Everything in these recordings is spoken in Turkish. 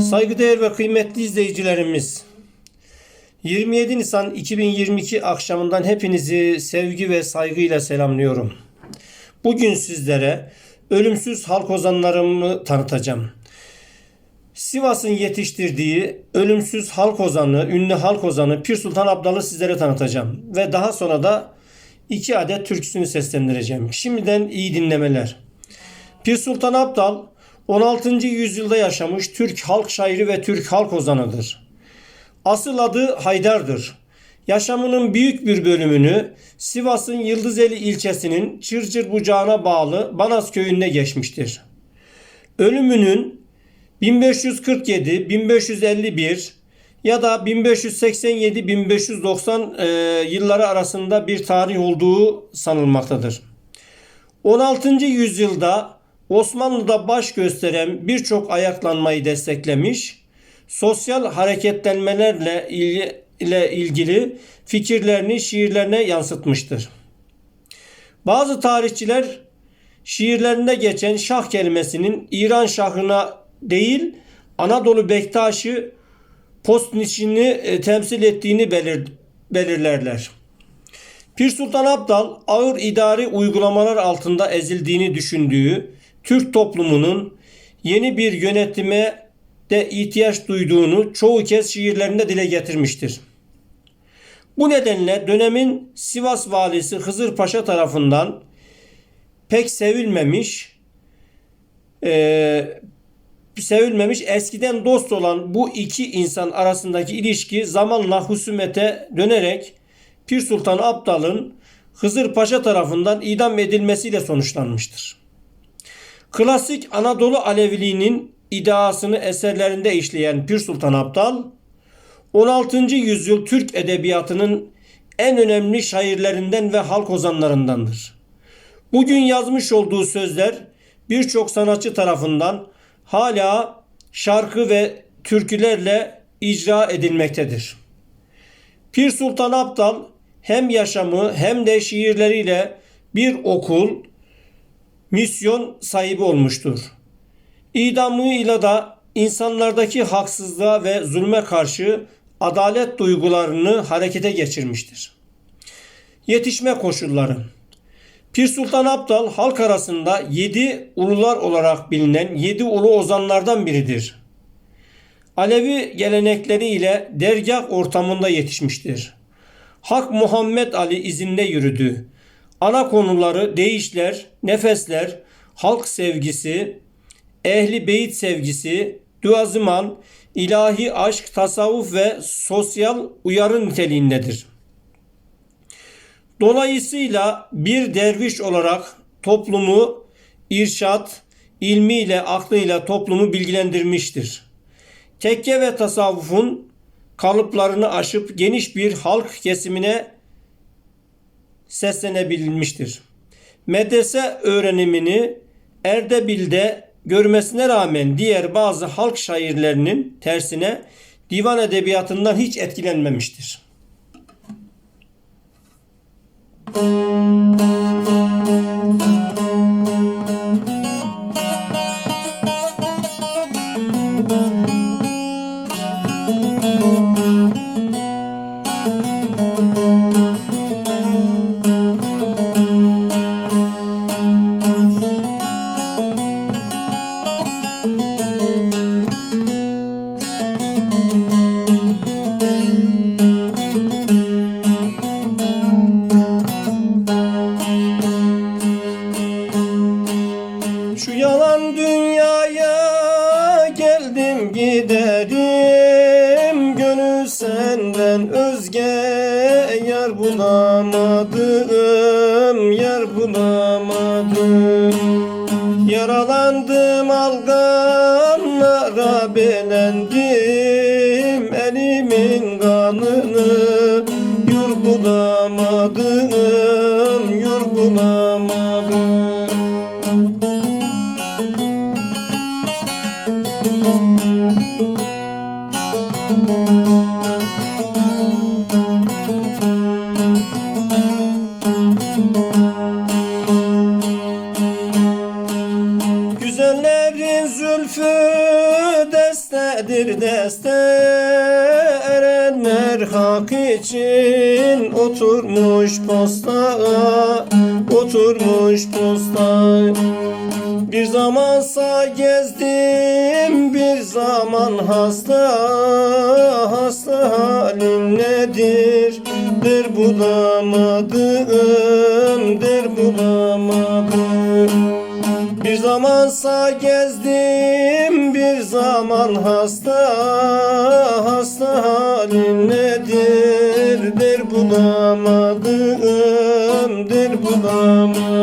Saygıdeğer ve kıymetli izleyicilerimiz, 27 Nisan 2022 akşamından hepinizi sevgi ve saygıyla selamlıyorum. Bugün sizlere ölümsüz halk ozanlarımı tanıtacağım. Sivas'ın yetiştirdiği ölümsüz halk ozanı, ünlü halk ozanı Pir Sultan Abdal'ı sizlere tanıtacağım. Ve daha sonra da iki adet türküsünü seslendireceğim. Şimdiden iyi dinlemeler. Pir Sultan Abdal 16. yüzyılda yaşamış Türk halk şairi ve Türk halk ozanıdır. Asıl adı Haydar'dır. Yaşamının büyük bir bölümünü Sivas'ın Yıldızeli ilçesinin Çırçır bucağına bağlı Banaz köyünde geçmiştir. Ölümünün 1547, 1551 ya da 1587-1590 e, yılları arasında bir tarih olduğu sanılmaktadır. 16. yüzyılda Osmanlı'da baş gösteren birçok ayaklanmayı desteklemiş, sosyal hareketlenmelerle il- ile ilgili fikirlerini şiirlerine yansıtmıştır. Bazı tarihçiler şiirlerinde geçen şah kelimesinin İran şahına değil Anadolu Bektaş'ı Postniçini e, temsil ettiğini belir, belirlerler. Pir Sultan Abdal ağır idari uygulamalar altında ezildiğini düşündüğü Türk toplumunun yeni bir yönetime de ihtiyaç duyduğunu çoğu kez şiirlerinde dile getirmiştir. Bu nedenle dönemin Sivas valisi Hızır Paşa tarafından pek sevilmemiş, eee, sevilmemiş eskiden dost olan bu iki insan arasındaki ilişki zamanla husumete dönerek Pir Sultan Abdal'ın Hızır Paşa tarafından idam edilmesiyle sonuçlanmıştır. Klasik Anadolu Aleviliğinin ideasını eserlerinde işleyen Pir Sultan Abdal, 16. yüzyıl Türk edebiyatının en önemli şairlerinden ve halk ozanlarındandır. Bugün yazmış olduğu sözler birçok sanatçı tarafından hala şarkı ve türkülerle icra edilmektedir. Pir Sultan Abdal hem yaşamı hem de şiirleriyle bir okul, misyon sahibi olmuştur. İdamıyla da insanlardaki haksızlığa ve zulme karşı adalet duygularını harekete geçirmiştir. Yetişme koşulları Pir Sultan Abdal halk arasında yedi ulular olarak bilinen yedi ulu ozanlardan biridir. Alevi gelenekleriyle dergah ortamında yetişmiştir. Hak Muhammed Ali izinde yürüdü. Ana konuları değişler, nefesler, halk sevgisi, ehli beyit sevgisi, duazıman, ilahi aşk, tasavvuf ve sosyal uyarı niteliğindedir. Dolayısıyla bir derviş olarak toplumu irşat, ilmiyle, aklıyla toplumu bilgilendirmiştir. Tekke ve tasavvufun kalıplarını aşıp geniş bir halk kesimine seslenebilmiştir. Medrese öğrenimini Erdebil'de görmesine rağmen diğer bazı halk şairlerinin tersine divan edebiyatından hiç etkilenmemiştir. Şu kanını yurgulamadım Yurgulamadım Erenlerin zülfü destedir deste hak için oturmuş posta Oturmuş posta. Bir zamansa gezdim bir zaman hasta Hasta halim nedir? Der bulamadım der bulamadım. Bir zamansa gezdim bir zaman hasta hasta der bulamadım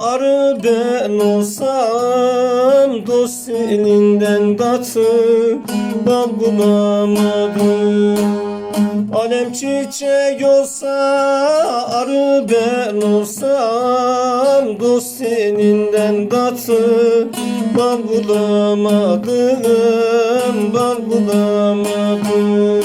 arı ben olsam Dost elinden datı bal bulamadım. Alem çiçek olsa arı ben olsam Dost seninden katı bal bulamadım Bal bulamadım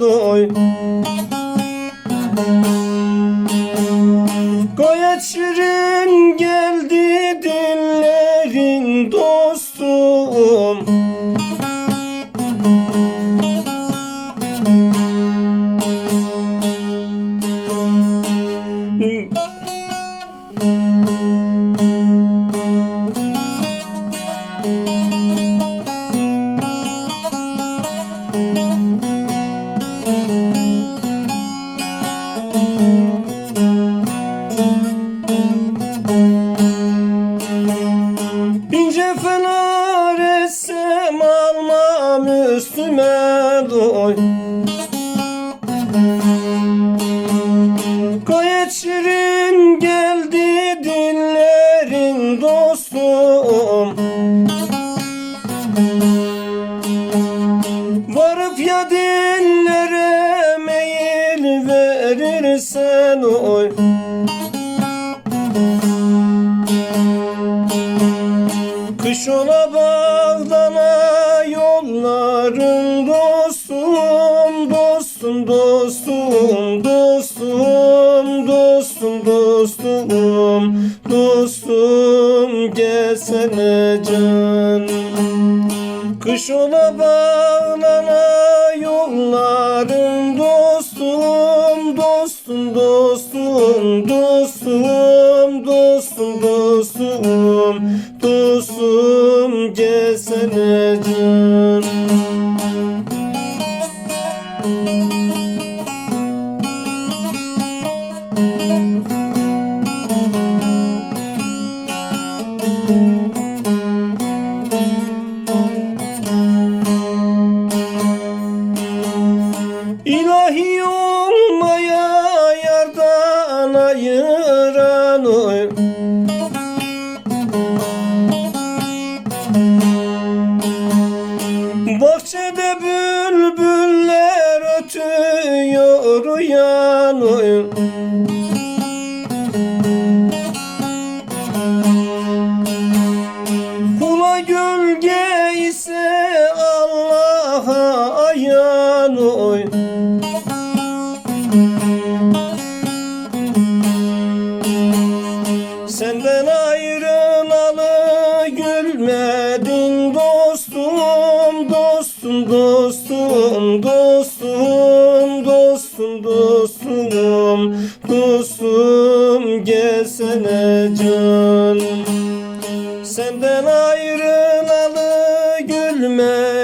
doy Gayet şirin geldi dillerin dostum. İnce dostum dostum dostum dostum dostum dostum gelsene can Kış ola bağlana yolların dostum dostum dostum dostum dostum dostum dostum gelsene can oy Bahçede bülbüller ötüyor uyan oy Kula gölge ise Allah'a ayan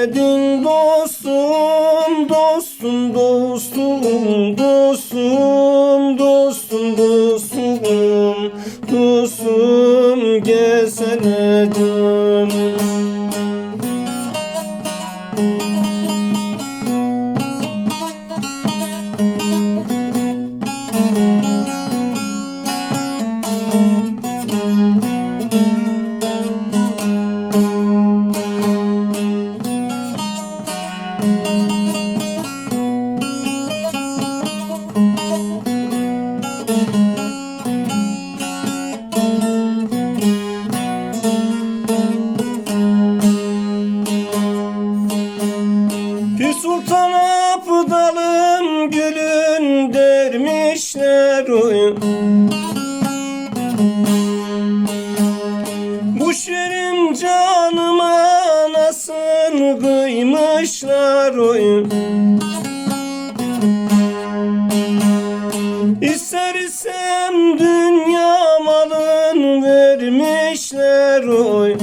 gülmedin dostum Dostum dostum dostum dostum dostum Dostum gelsene canım. Bir kıymışlar oyun. İster isem dünya malın vermişler oy.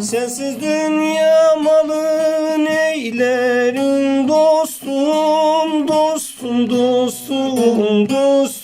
Sensiz dünya malın eylerin dostum Dostum dostum dostum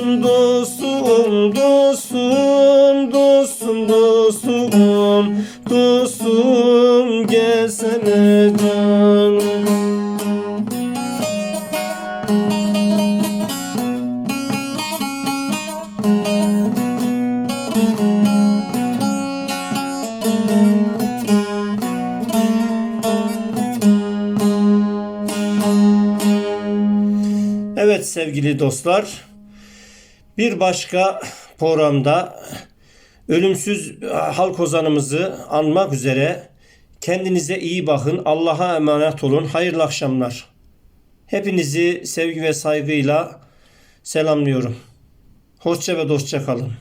Dostum dostum dostum dostum dostum Dostum gelsene canım Evet sevgili dostlar. Bir başka programda ölümsüz halk ozanımızı anmak üzere kendinize iyi bakın. Allah'a emanet olun. Hayırlı akşamlar. Hepinizi sevgi ve saygıyla selamlıyorum. Hoşça ve dostça kalın.